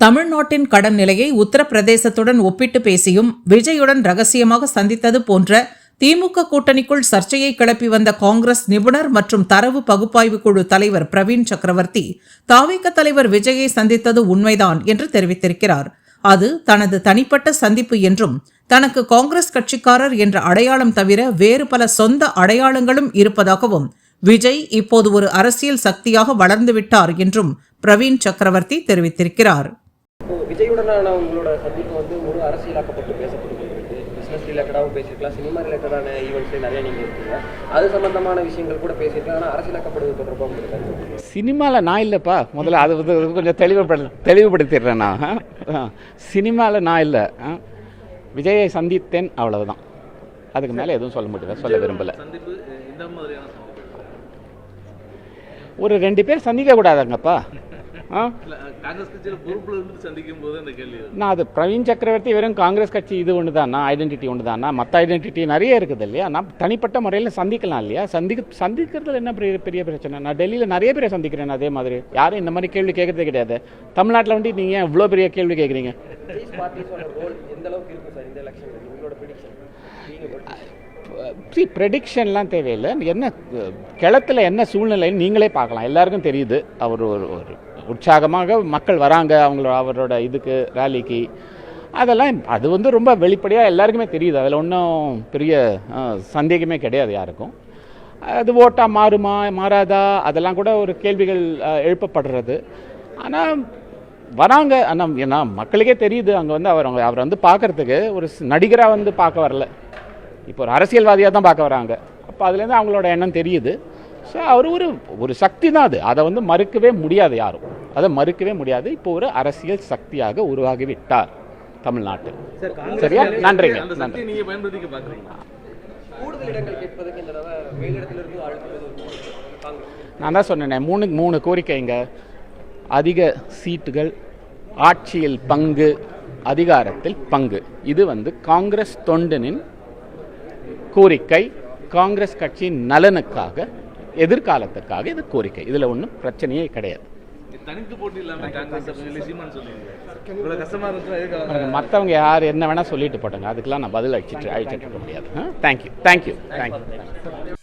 தமிழ்நாட்டின் கடன் நிலையை உத்தரப்பிரதேசத்துடன் ஒப்பிட்டு பேசியும் விஜயுடன் ரகசியமாக சந்தித்தது போன்ற திமுக கூட்டணிக்குள் சர்ச்சையை கிளப்பி வந்த காங்கிரஸ் நிபுணர் மற்றும் தரவு பகுப்பாய்வு குழு தலைவர் பிரவீன் சக்கரவர்த்தி தாவிக தலைவர் விஜயை சந்தித்தது உண்மைதான் என்று தெரிவித்திருக்கிறார். அது தனது தனிப்பட்ட சந்திப்பு என்றும் தனக்கு காங்கிரஸ் கட்சிக்காரர் என்ற அடையாளம் தவிர வேறு பல சொந்த அடையாளங்களும் இருப்பதாகவும் விஜய் இப்போது ஒரு அரசியல் சக்தியாக வளர்ந்துவிட்டார் என்றும் பிரவீன் சக்கரவர்த்தி தெரிவித்திருக்கிறார். விஜயுடனான உங்களோட சந்திப்பு வந்து முழு அரசியலாக்கப்பட்டு பேசப்படுகிறது பிஸ்னஸ் ரிலேட்டடாகவும் பேசியிருக்கலாம். சினிமா ரிலேட்டடான ஈவெண்ட்ஸ்லேயும் நிறைய நீங்கள் இருக்கீங்க. அது சம்பந்தமான விஷயங்கள் கூட பேசியிருக்கலாம். ஆனால் அரசியலாக்கப்படுவது தொடர்பாக சினிமாவில் நான் இல்லைப்பா. முதல்ல அது வந்து கொஞ்சம் தெளிவுபடு தெளிவுபடுத்திடுறேன் நான். சினிமாவில் நான் இல்லை. ஆ. விஜயை சந்தித்தேன் அவ்வளவுதான். அதுக்கு மேலே எதுவும் சொல்ல முடியல. சொல்ல விரும்பல. ஒரு ரெண்டு பேர் சந்திக்க கூடாதாங்கப்பா. நான் அது பிரவீன் சக்கரவர்த்தி வெறும் காங்கிரஸ் கட்சி இது ஒன்று தானா ஐடென்டிட்டி ஒன்று தானா மற்ற ஐடென்டிட்டி நிறைய இருக்குது இல்லையா? நான் தனிப்பட்ட முறையில் சந்திக்கலாம் இல்லையா? சந்திக்க சந்திக்கிறதுல என்ன பெரிய பெரிய பிரச்சனை? நான் டெல்லியில் நிறைய பேரை சந்திக்கிறேன் அதே மாதிரி. யாரும் இந்த மாதிரி கேள்வி கேட்கறதே கிடையாது. தமிழ்நாட்டில் வந்து நீங்கள் ஏன் இவ்வளோ பெரிய கேள்வி கேட்குறீங்க? சி ப்ரெடிக்ஷன்லாம் தேவையில்லை. என்ன கிளத்துல என்ன சூழ்நிலைன்னு நீங்களே பார்க்கலாம். எல்லாருக்கும் தெரியுது. அவர் ஒரு ஒரு உற்சாகமாக மக்கள் வராங்க அவங்களோட அவரோட இதுக்கு ரேலிக்கு அதெல்லாம் அது வந்து ரொம்ப வெளிப்படையாக எல்லாருக்குமே தெரியுது. அதில் ஒன்றும் பெரிய சந்தேகமே கிடையாது யாருக்கும். அது ஓட்டாக மாறுமா மாறாதா? அதெல்லாம் கூட ஒரு கேள்விகள் எழுப்பப்படுறது. ஆனால் வராங்க. ஆனால் ஏன்னா மக்களுக்கே தெரியுது. அங்கே வந்து அவர் அவங்க அவரை வந்து பார்க்கறதுக்கு ஒரு நடிகராக வந்து பார்க்க வரல. இப்போ ஒரு அரசியல்வாதியாக தான் பார்க்க வராங்க. அப்போ அதுலேருந்து அவங்களோட எண்ணம் தெரியுது. ஸோ அவர் ஒரு ஒரு சக்தி தான் அது. அதை வந்து மறுக்கவே முடியாது யாரும். அதை மறுக்கவே முடியாது. இப்போ ஒரு அரசியல் சக்தியாக உருவாகி விட்டார் தமிழ்நாட்டில் சரியா? நன்றிங்க நன்றி. நான் தான் சொன்னேனே மூணு மூணு கோரிக்கைங்க. அதிக சீட்டுகள் ஆட்சியில் பங்கு அதிகாரத்தில் பங்கு. இது வந்து காங்கிரஸ் தொண்டனின் கோரிக்கை. காங்கிரஸ் கட்சியின் நலனுக்காக எதிர்காலத்துக்காக இது கோரிக்கை. இதில் ஒன்றும் பிரச்சனையே கிடையாது. தனித்து போட்டி இல்லாம காங்கிரஸ் அப்படின்னு சொல்லி சீமான் சொன்னீங்க இவ்வளவு கஷ்டமா இருந்துச்சுன்னா எதுக்கு மற்றவங்க யார் என்ன வேணால் சொல்லிட்டு போட்டாங்க. அதுக்கெல்லாம் நான் பதில் அழிச்சிட்டு அழிச்சிட்டு இருக்க முடியாது. Thank you thank you thank you